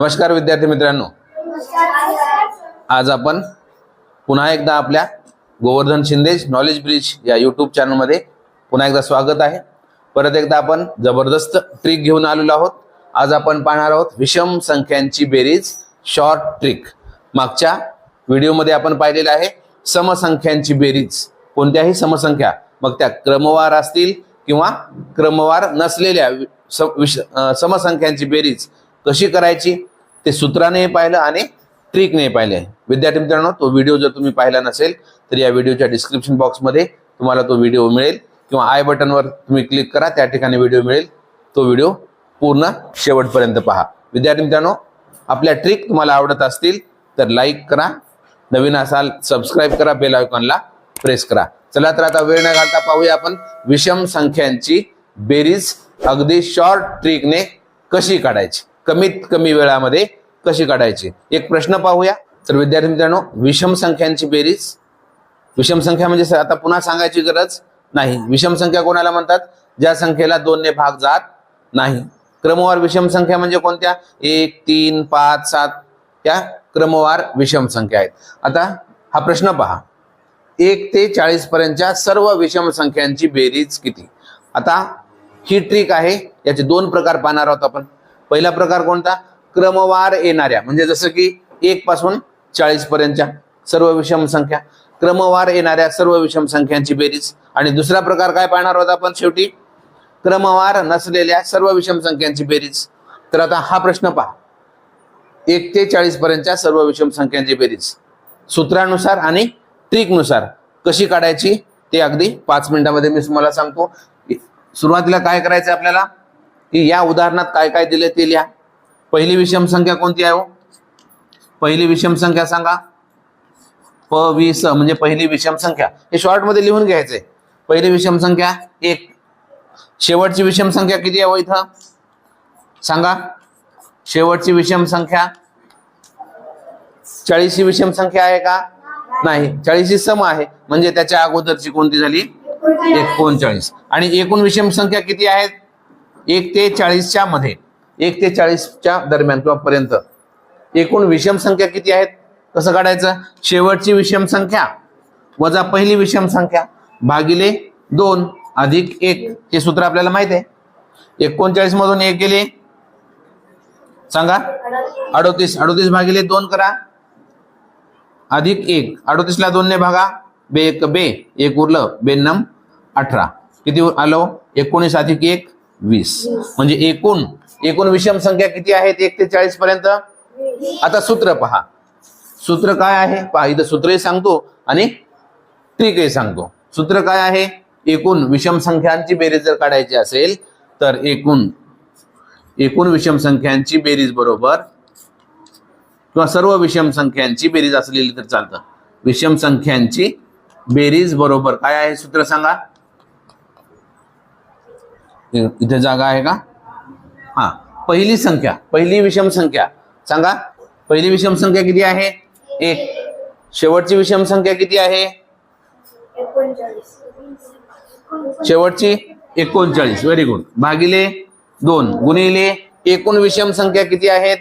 नमस्कार विद्यार्थी मित्रांनो. आज आपण पुन्हा एकदा आपल्या गोवर्धन शिंदेज नॉलेज ब्रिज या युट्यूब चॅनलमध्ये पुन्हा एकदा स्वागत आहे. परत एकदा आपण जबरदस्त ट्रिक घेऊन आलेलो आहोत. आज आपण पाहणार आहोत विषम संख्यांची बेरीज शॉर्ट ट्रिक मागच्या व्हिडिओमध्ये आपण पाहिलेलं आहे समसंख्यांची बेरीज. कोणत्याही समसंख्या. मग त्या क्रमवार असतील किंवा क्रमवार नसलेल्या समसंख्यांची बेरीज. कशी करायची ते सूत्राने पाहिलं आणि ट्रिकने पाहिले. विद्यार्थी मित्रांनो तो व्हिडिओ जर तुम्ही पाहिला नसेल तर या व्हिडिओच्या डिस्क्रिप्शन बॉक्समध्ये तुम्हाला तो व्हिडिओ मिळेल किंवा आय बटनवर तुम्ही क्लिक करा त्या ठिकाणी व्हिडिओ मिळेल. तो व्हिडिओ पूर्ण शेवटपर्यंत पहा. विद्यार्थी मित्रांनो आपल्या ट्रिक तुम्हाला आवडत असतील तर लाईक करा. नवीन असाल सबस्क्राईब करा बेल आयकॉनला प्रेस करा. चला तर आता वेळ न घालता पाहूया आपण विषम संख्यांची बेरीज अगदी शॉर्ट ट्रिकने कशी काढायची. कमीत कमी वेळामध्ये कशी काढायची? एक प्रश्न पाहूया. तर विद्यार्थी मित्रांनो विषम संख्यांची बेरीज. विषम संख्या म्हणजे आता पुन्हा सांगायची गरज नाही. विषम संख्या कोणाला म्हणतात? ज्या संख्येला दोनने भाग जात नाही. क्रमवार विषम संख्या म्हणजे कोणत्या? एक तीन पाच सात. या क्रमवार विषम संख्या आहेत. आता हा प्रश्न पहा. एक ते चाळीस पर्यंतच्या सर्व विषम संख्यांची बेरीज किती? आता ही ट्रिक आहे. याचे दोन प्रकार पाहणार आहोत आपण. पहिला प्रकार कोणता? क्रमवार येणाऱ्या. म्हणजे जसं की एक पासून चाळीस पर्यंतच्या सर्व विषम संख्या. क्रमवार येणाऱ्या सर्व विषम संख्यांची बेरीज. आणि दुसरा प्रकार काय पाहणार होता आपण शेवटी? क्रमवार नसलेल्या सर्व विषम संख्यांची बेरीज. तर आता हा प्रश्न पहा. एक ते चाळीस पर्यंतच्या सर्व विषम संख्यांची बेरीज. सूत्रानुसार आणि ट्रिकनुसार कशी काढायची? ते अगदी पाच मिनिटामध्ये मी तुम्हाला सांगतो. सुरुवातीला काय करायचं आपल्याला? की या उदाहरणात काय काय दिले ते लिहा. पहिली विषम संख्या कोणती आहे हो? पहिली विषम संख्या सांगा. प वी स म्हणजे पहिली विषम संख्या. हे शॉर्टमध्ये लिहून घ्यायचंय पहिली विषम संख्या एक. शेवटची विषम संख्या किती आहे हो इथं? सांगा. शेवटची विषम संख्या. चाळीसची विषम संख्या आहे का? नाही. चाळीसची सम आहे. म्हणजे त्याच्या अगोदरची कोणती झाली? एकोणचाळीस. आणि एकूण विषम संख्या किती आहेत? एक ते चाळीसच्या मध्ये एक ते चाळीसच्या दरम्यान किंवा पर्यंत. एकूण विषम संख्या किती आहेत? कसं काढायचं? शेवटची विषम संख्या वजा पहिली विषम संख्या भागिले दोन अधिक एक. हे सूत्र आपल्याला माहीत आहे. एकोणचाळीस मधून एक गेले. सांगा. अडोतीस. अडोतीस भागिले दोन करा. अधिक एक. अडोतीसला दोनने भागा. बे एक बे. एक उरलं. बेन्नम अठरा. किती आलो? एकोणीस अधिक एक. वीस. म्हणजे एकूण एकूण विषम संख्या किती आहेत एक ते चाळीस पर्यंत. आता सूत्र पहा. सूत्र काय आहे? पहा इथं सूत्रही सांगतो आणि ट्रिकही सांगतो. सूत्र काय आहे? एकूण विषम संख्यांची बेरीज जर काढायची असेल तर एकूण एकूण विषम संख्यांची बेरीज बरोबर किंवा सर्व विषम संख्यांची बेरीज असलेली तर चालतं. विषम संख्यांची बेरीज बरोबर काय आहे? सूत्र सांगा. इथे जागा आहे का? हा पहिली संख्या पहिली विषम संख्या. सांगा पहिली विषम संख्या किती आहे? एक. शेवटची विषम संख्या किती आहे? शेवटची एकोणचाळीस. व्हेरी गुड भागिले दोन. गुणिले एकूण विषम संख्या किती आहेत?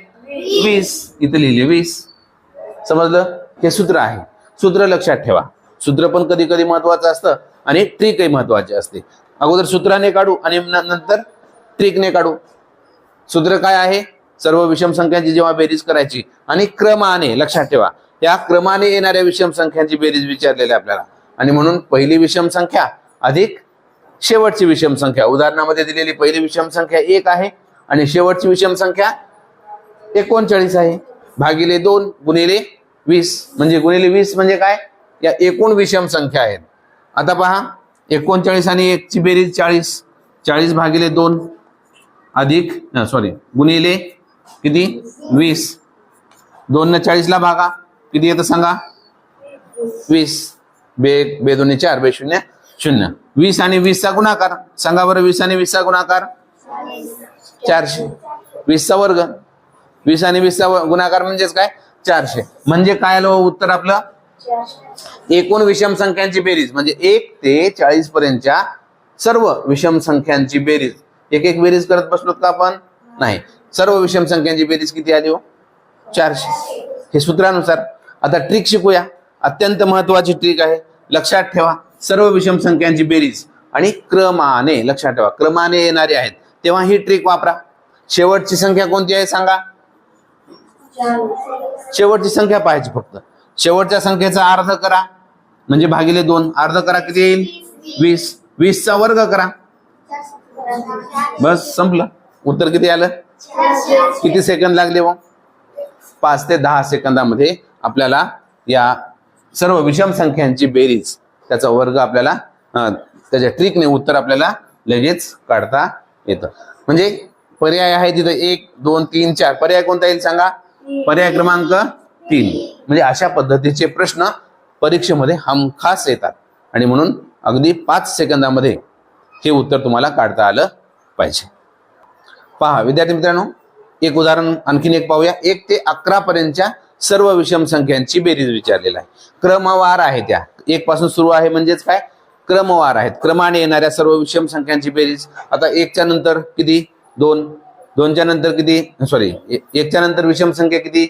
वीस. इथे लिहिले वीस. समजलं? हे सूत्र आहे. सूत्र लक्षात ठेवा. सूत्र पण कधी कधी महत्वाचं असतं आणि ट्रिकही महत्त्वाचे असते. अगोदर सूत्राने काढू आणि नंतर ट्रिकने काढू. सूत्र काय आहे? सर्व विषम संख्यांची जेव्हा बेरीज करायची आणि क्रमाने लक्षात ठेवा या क्रमाने येणाऱ्या विषम संख्यांची बेरीज विचारलेली आहे आपल्याला. आणि म्हणून पहिली विषम संख्या अधिक शेवटची विषम संख्या. उदाहरणामध्ये दिलेली पहिली विषम संख्या एक आहे आणि शेवटची विषम संख्या एकोणचाळीस आहे. भागिले दोन गुणिले वीस. म्हणजे गुणिले वीस म्हणजे काय? या एकूण विषम संख्या आहेत. आता पहा एकोणचाळीस आणि एकची बेरीज चाळीस चाळीस भागिले दोन अधिक सॉरी गुणिले किती? वीस. दोन न चाळीसला भागा. किती येतं सांगा? वीस. बे बे दोन्ही चार बे शून्य शून्य. वीस आणि वीसचा गुणाकार. सांगा बरं वीस आणि वीसचा गुणाकार. चारशे. वीसचा वर्ग. वीस आणि वीसचा गुणाकार म्हणजेच काय? चारशे. म्हणजे काय आलं? उत्तर आपलं? एकूण विषम संख्यांची बेरीज. म्हणजे एक ते चाळीस पर्यंतच्या सर्व विषम संख्यांची बेरीज. एक एक बेरीज करत बसलो का आपण? नाही. सर्व विषम संख्यांची बेरीज किती आली हो? चारशे. हे सूत्रानुसार आता ट्रिक शिकूया. अत्यंत महत्वाची ट्रिक आहे. लक्षात ठेवा. सर्व विषम संख्यांची बेरीज आणि क्रमाने लक्षात ठेवा क्रमाने येणारे आहेत. तेव्हा ही ट्रिक वापरा. शेवटची संख्या कोणती आहे सांगा? शेवटची संख्या पाहायची फक्त. शेवटच्या संख्येचा अर्ध करा. म्हणजे भागिले दोन. अर्ध करा किती येईल? वीस. वीसचा वर्ग करा. बस संपलं. उत्तर किती आलं? किती सेकंद लागले मग पाच ते दहा सेकंदामध्ये आपल्याला या सर्व विषम संख्यांची बेरीज त्याचा वर्ग आपल्याला त्याच्या ट्रिकने उत्तर आपल्याला लगेच काढता येतं. म्हणजे पर्याय आहे तिथं एक दोन तीन चार. पर्याय कोणता येईल सांगा? पर्याय क्रमांक तीन. म्हणजे अशा पद्धतीचे प्रश्न परीक्षेमध्ये हमखास येतात. आणि म्हणून अगदी पाच सेकंदामध्ये हे उत्तर तुम्हाला काढता आलं पाहिजे. पहा विद्यार्थी मित्रांनो एक उदाहरण आणखीन एक पाहूया. एक ते अकरा पर्यंतच्या सर्व विषम संख्यांची बेरीज विचारलेला आहे. क्रमवार आहे त्या. एक पासून सुरू आहे म्हणजेच काय? क्रमवार आहेत. क्रमाने येणाऱ्या सर्व विषम संख्यांची बेरीज. आता एकच्या नंतर किती? दोन. दोनच्या नंतर किती? सॉरी एकच्या नंतर विषम संख्या किती?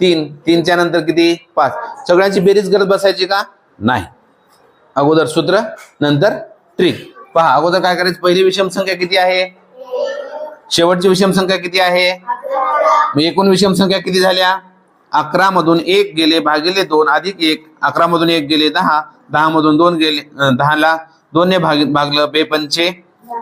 तीन. तीनच्या नंतर किती? पाच. सगळ्यांची बेरीज करत बसायची का? नाही. अगोदर सूत्र नंतर ट्रिक पहा अगोदर काय करायचं? पहिली विषम संख्या किती आहे? शेवटची विषम संख्या किती आहे? मग एकूण विषम संख्या किती झाल्या? अकरा मधून एक गेले भागिले दोन अधिक एक. अकरा मधून एक गेले दहा. दहा मधून दोन गेले दहाला दोनने भाग भागलं बेपंचे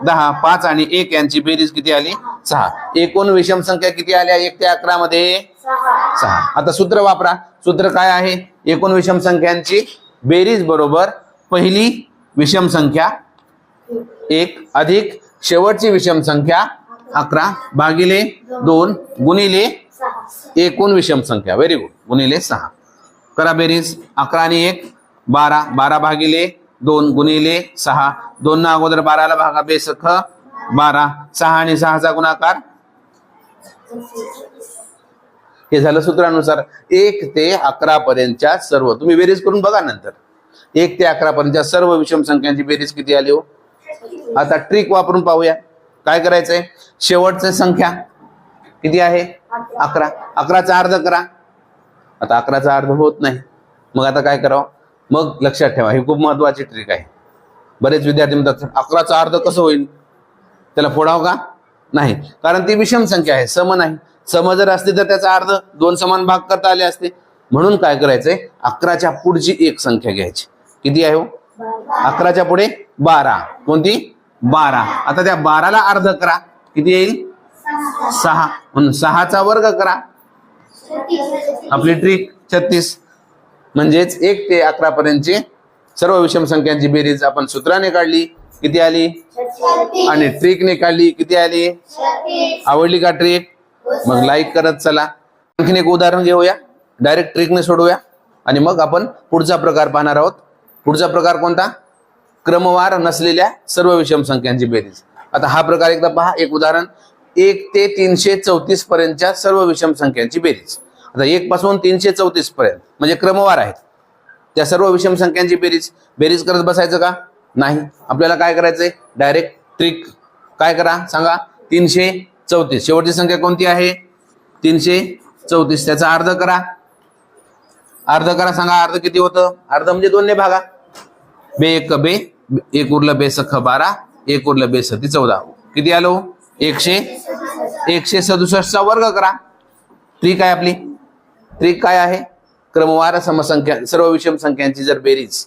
दहा पाच आणि एक यांची बेरीज किती आली? सहा. एकूण विषम संख्या किती आल्या? एक ते अकरा मध्ये? सहा. आता सूत्र वापरा. सूत्र काय आहे? एकूण विषम संख्यांची बेरीज बरोबर पहिली विषम संख्या एक अधिक शेवटची विषम संख्या अकरा भागिले दोन गुणिले एकूण विषम संख्या. व्हेरी गुड गुणिले सहा. करा बेरीज. अकरा आणि एक बारा. बारा भागिले दोन गुणिले सहा. दोन ना अगोदर बाराला भागा बेसख बारा. सहा आणि सहाचा गुणाकार. हे झालं सूत्रानुसार एक ते अकरा पर्यंतच्या सर्व. तुम्ही बेरीज करून बघा नंतर. एक ते अकरा पर्यंतच्या सर्व विषम संख्यांची बेरीज किती आली हो? आता ट्रिक वापरून पाहूया. काय करायचंय? शेवटची संख्या किती आहे? अकरा. अकराचा अर्ध करा. आता अकराचा अर्ध होत नाही. मग आता काय करावं? मग लक्षात ठेवा ही खूप महत्वाची ट्रिक आहे. बरेच विद्यार्थी म्हणतात अकराचा अर्ध कसं होईल? त्याला फोडावं का? नाही. कारण ती विषम संख्या आहे सम नाही. सम जर असते तर त्याचा अर्ध दोन समान भाग करता आले असते. म्हणून काय करायचंय? अकराच्या पुढची एक संख्या घ्यायची. किती आहे हो? अकराच्या पुढे बारा. कोणती? बारा. आता त्या बाराला अर्ध करा. किती येईल? सहा. म्हणून सहाचा वर्ग करा. आपली ट्रिक छत्तीस. म्हणजेच एक ते अकरा पर्यंतचे सर्व विषम संख्यांची बेरीज आपण सूत्राने काढली. किती आली? आणि ट्रिकने काढली. किती आली? आवडली का ट्रिक? मग लाईक करत चला. आणखीन एक उदाहरण घेऊया. डायरेक्ट ट्रिकने सोडूया. आणि मग आपण पुढचा प्रकार पाहणार आहोत. पुढचा प्रकार कोणता? क्रमवार नसलेल्या सर्व विषम संख्यांची बेरीज. आता हा प्रकार एकदा पहा. एक उदाहरण. एक ते तीनशे चौतीस पर्यंतच्या सर्व विषम संख्यांची बेरीज. आता एक पासून तीनशे चौतीस पर्यंत म्हणजे क्रमवार आहेत. त्या सर्व विषम संख्यांची बेरीज बेरीज करत बसायचं का? नाही. आपल्याला काय करायचंय? डायरेक्ट ट्रिक काय करा? सांगा. तीनशे चौतीस. शेवटची संख्या कोणती आहे? तीनशे चौतीस. त्याचा अर्ध करा. अर्ध करा. सांगा अर्ध किती होतं? अर्ध म्हणजे दोनने भागा. बे एक बे. एक उरलं बे सख बारा. एक उरलं बे सती चौदा. किती आलो? एकशे एकशे सदुसष्टचा वर्ग करा. ट्रिक आहे आपली. ट्रिक काय आहे? क्रमवार समसंख्या सर्व विषम संख्यांची जर बेरीज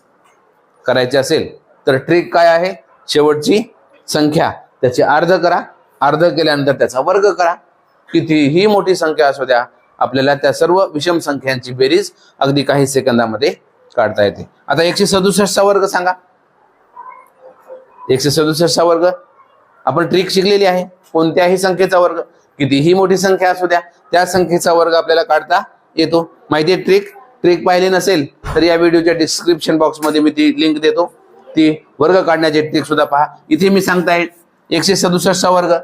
करायची असेल तर ट्रिक काय आहे? शेवटची संख्या. त्याची अर्ध करा. अर्ध केल्यानंतर त्याचा वर्ग करा. कितीही मोठी संख्या असू द्या आपल्याला त्या सर्व विषम संख्यांची बेरीज अगदी काही सेकंदामध्ये काढता येते. आता एकशे सदुसष्टचा वर्ग सांगा. एकशे सदुसष्टचा वर्ग. आपण ट्रिक शिकलेली आहे. कोणत्याही संख्येचा वर्ग. कितीही मोठी संख्या असू द्या त्या संख्येचा वर्ग आपल्याला काढता येतो. माहिती आहे ट्रिक ट्रिक पाहिली नसेल तर या व्हिडिओच्या डिस्क्रिप्शन बॉक्समध्ये मी ती लिंक देतो. ती वर्ग काढण्याची ट्रिक सुद्धा पहा. इथे मी सांगताय एकशे सदुसष्टचा वर्ग.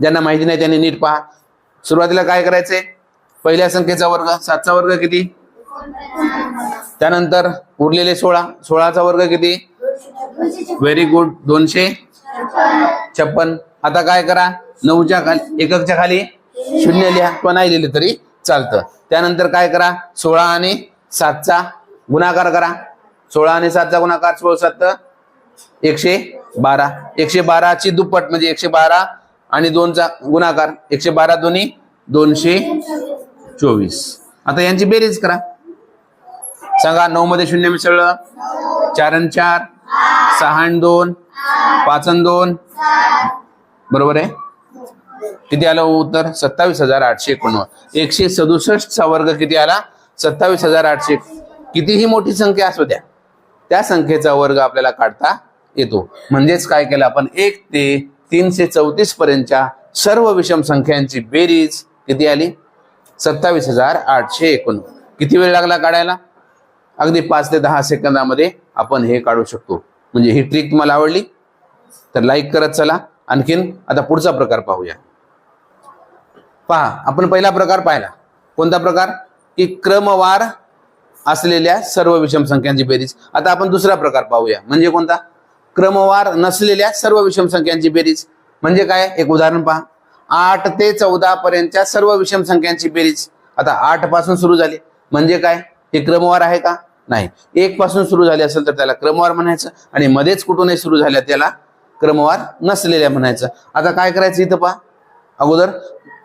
ज्यांना माहिती नाही त्यांनी नीट पहा. सुरुवातीला काय करायचंय पहिल्या संख्येचा वर्ग. सातचा वर्ग किती? त्यानंतर उरलेले सोळा. सोळाचा वर्ग किती? व्हेरी गुड दोनशे छप्पन. आता काय करा? नऊच्या खाली एककच्या खाली शून्य लिहा. किंवा नाही लिहिले तरी चालतं. त्यानंतर काय करा? सोळा आणि सातचा गुणाकार करा. सोळा आणि सातचा गुणाकार सोळा सात एकशे बारा. एकशे बाराची दुप्पट म्हणजे एकशे बारा आणि दोनचा गुणाकार. एकशे बारा दोन्ही दोनशे चोवीस. आता यांची बेरीज करा. सांगा नऊ मध्ये शून्य मिसळलं. चार आणि चार सहा आणि दोन पाच आणि दोन. बरोबर आहे? किती आलं हो उत्तर? सत्तावीस हजार आठशे एकोणनव्वद. एकशे सदुसष्ट चा वर्ग किती आला? सत्तावीस हजार आठशे. कितीही मोठी संख्या असू द्या त्या संख्येचा वर्ग आपल्याला काढता येतो. म्हणजेच काय केलं आपण? एक ते तीनशे चौतीस पर्यंतच्या सर्व विषम संख्यांची बेरीज किती आली? सत्तावीस हजार आठशे एकोणनव्वद. किती वेळ लागला काढायला? अगदी पाच ते दहा सेकंदामध्ये आपण हे काढू शकतो. म्हणजे ही ट्रिक तुम्हाला आवडली तर लाईक करत चला. आणखीन आता पुढचा प्रकार पाहूया. पहा आपण पहिला प्रकार पाहिला. कोणता प्रकार? की क्रमवार असलेल्या सर्व विषम संख्यांची बेरीज. आता आपण दुसरा प्रकार पाहूया. म्हणजे कोणता? क्रमवार नसलेल्या सर्व विषम संख्यांची बेरीज. म्हणजे काय? एक उदाहरण पहा. आठ ते चौदा पर्यंतच्या सर्व विषम संख्यांची बेरीज. आता आठपासून सुरू झाली. म्हणजे काय? हे क्रमवार आहे का? नाही. एक पासून सुरू झाले असेल तर त्याला क्रमवार म्हणायचं आणि मध्येच कुठूनही सुरू झाल्या त्याला क्रमवार नसलेल्या म्हणायचं. आता काय करायचं इथं पहा? अगोदर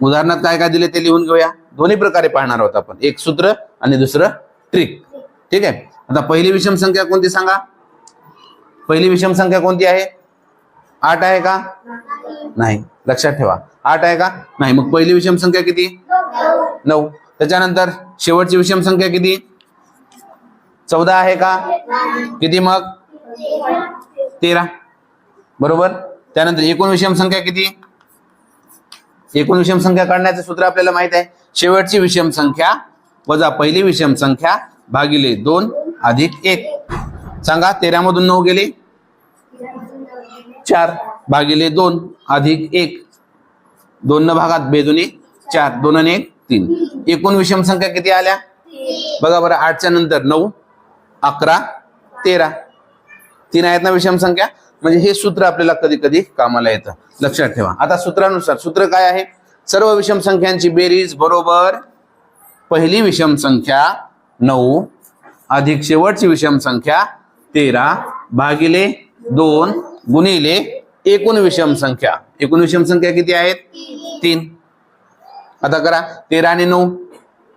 उदाहरणात काय काय दिले ते लिहून घेऊया. दोन्ही प्रकारे पाहणार आहोत आपण. एक सूत्र आणि दुसरं ट्रिक ठीक आहे? आता पहिली विषम संख्या कोणती सांगा? पहिली विषम संख्या कोणती आहे? आठ आहे का? नाही. लक्षात ठेवा. आठ आहे का? नाही. मग पहिली विषम संख्या किती? नऊ. त्याच्यानंतर शेवटची विषम संख्या किती? चौदा आहे का? किती मग? तेरा. बरोबर? त्यानंतर एकूण विषम संख्या किती? एकूण विषम संख्या काढण्याचं सूत्र आपल्याला माहीत आहे. शेवटची विषम संख्या वजा पहिली विषम संख्या भागिले दोन अधिक एक. सांगा तेरामधून नऊ गेले? चार भागिले दोन अधिक एक. दोन न भागात बेदुने चार. दोन आणि एक तीन. एकूण विषम संख्या किती आल्या? बघा बरं आठच्या नंतर नऊ अकरा तेरा. तीन आहेत ना विषम संख्या? म्हणजे हे सूत्र आपल्याला कधी कधी कामाला येतं. लक्षात ठेवा. आता सूत्रानुसार सूत्र काय आहे? सर्व विषम संख्यांची बेरीज बरोबर पहिली विषम संख्या नऊ अधिक शेवटची विषम संख्या तेरा भागिले दोन गुणिले एकूण विषम संख्या. एकूण विषम संख्या किती आहेत? तीन. आता करा तेरा आणि नऊ.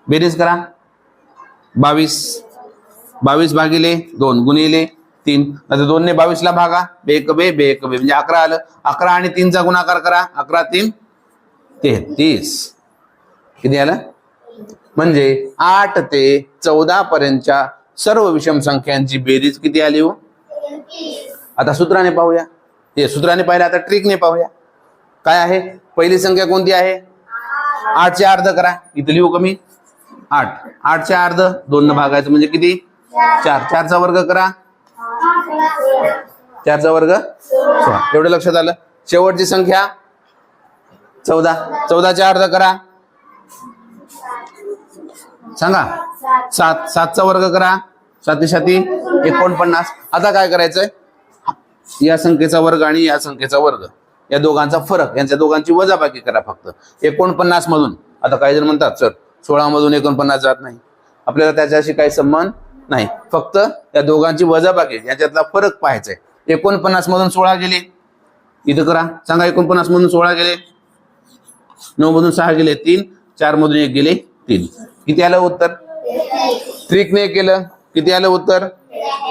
बेरीज करा. बावीस. बावीस भागिले दोन गुणिले तीन. आता दोनने बावीसला भागा. बेक बे बेक बे. म्हणजे अकरा आलं. अकरा आणि तीनचा गुणाकार करा. अकरा तीन तेहतीस. किती आलं? म्हणजे आठ ते चौदा पर्यंतच्या सर्व विषम संख्यांची बेरीज किती आली हो? आता सूत्राने पाहूया. ते सूत्राने पाहिलं आता ट्रिकने पाहूया. काय आहे? पहिली संख्या कोणती आहे? आठचे अर्ध करा. इथं लिहू कमी आठ. आठचे अर्ध दोन भागायचं म्हणजे किती? चार. चारचा वर्ग करा. चारचा वर्ग? सोळा. एवढं लक्षात आलं? शेवटची संख्या? चौदा. चौदाच्या अर्ध करा. सांगा. सात. सातचा वर्ग करा. साती साती. एकोणपन्नास. आता काय करायचंय? या संख्येचा वर्ग आणि या संख्येचा वर्ग. या दोघांचा फरक. यांच्या दोघांची वजाबाकी करा फक्त. एकोणपन्नास मधून. आता काही जण म्हणतात सर सोळा मधून एकोणपन्नास जात नाही. आपल्याला त्याच्याशी काही संबंध नाही फक्त या दोघांची वजाबाकी याच्यातला फरक पाहायचा आहे एकोणपन्नास मधून सोळा गेले. इथं करा सांगा एकोणपन्नास मधून सोळा गेले. नऊ मधून सहा गेले तीन. चार मधून एक गेले तीन. किती आलं उत्तर? ट्रिकने केलं. किती आलं उत्तर?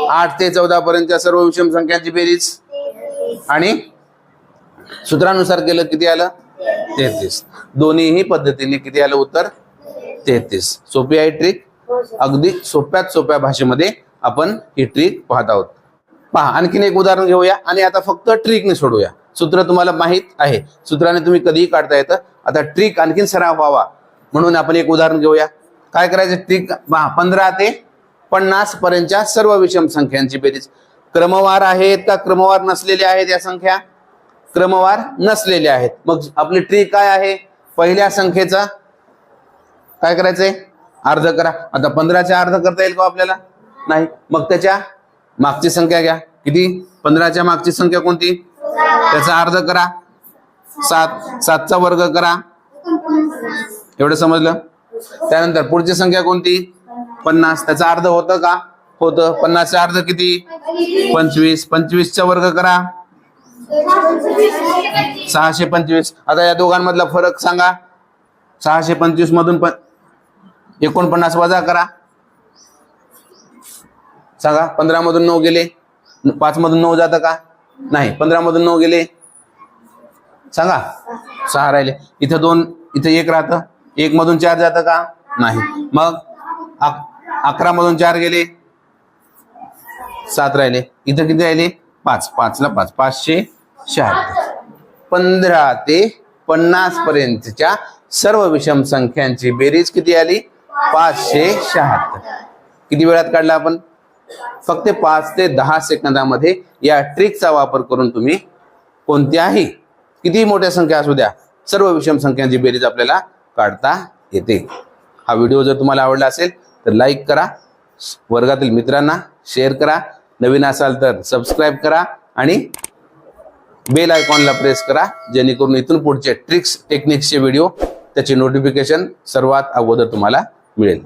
आठ ते चौदा पर्यंतच्या सर्व विषम संख्यांची बेरीज. आणि सूत्रानुसार केलं किती आलं? तेहतीस. दोन्हीही पद्धतीने किती आलं उत्तर? तेहतीस. सोपी आहे ट्रिक? अगदी सोप्यात सोप्या भाषेमध्ये आपण ही ट्रिक पाहत आहोत. पहा आणखीन एक उदाहरण घेऊया आणि आता फक्त ट्रिकने सोडूया. सूत्र तुम्हाला माहीत आहे. सूत्राने तुम्ही कधीही काढता येतं. आता ट्रिक आणखीन सराव व्हावा. म्हणून आपण एक उदाहरण घेऊया. काय करायचं? ट्रिक पहा पंधरा ते पन्नास पर्यंतच्या सर्व विषम संख्यांची बेरीज. क्रमवार आहेत का क्रमवार नसलेल्या आहेत या संख्या? क्रमवार नसलेल्या आहेत. मग आपली ट्रिक काय आहे? पहिल्या संख्येचा काय करायचंय? अर्ध करा. आता पंधराच्या अर्ध करता येईल का हो आपल्याला? नाही. मग त्याच्या मागची संख्या घ्या. किती? पंधराच्या मागची संख्या कोणती? त्याचा अर्ध करा. सात. सातचा वर्ग करा. एवढं समजलं? त्यानंतर पुढची संख्या कोणती? पन्नास. त्याचा अर्ध होतं का? होतं. पन्नासचा अर्ध किती? पंचवीस. पंचवीसचा वर्ग करा. सहाशे पंचवीस. आता या दोघांमधला फरक सांगा. सहाशे पंचवीस मधून पण एकोणपन्नास वजा करा. सांगा पंधरा मधून नऊ गेले. पाच मधून नऊ जातं का? नाही पंधरा मधून नऊ गेले. सांगा सहा राहिले. इथं दोन इथं एक राहतं. एक मधून चार जातं का? नाही. मग अकरा मधून चार गेले. सात राहिले. इथं किती राहिले? पाच. पाचला पाच. पाचशे शहात्तर पंधरा ते पन्नास पर्यंतच्या सर्व विषम संख्यांची बेरीज किती आली? पाचशे शहात्तर. किती वेळात काढला आपण? फक्त पाच ते दहा सेकंदामध्ये या ट्रिकचा वापर करून तुम्ही कोणत्याही किती मोठ्या संख्या असू द्या सर्व विषम संख्यांची बेरीज आपल्याला काढता येते. हा व्हिडिओ जर तुम्हाला आवडला असेल तर लाईक करा वर्गातील मित्रांना शेअर करा नवीन असाल तर सबस्क्राईब करा आणि बेल आयकॉनला प्रेस करा जेणेकरून इथून पुढचे ट्रिक्स टेक्निक्सचे व्हिडिओ त्याचे नोटिफिकेशन सर्वात अगोदर तुम्हाला मिळेल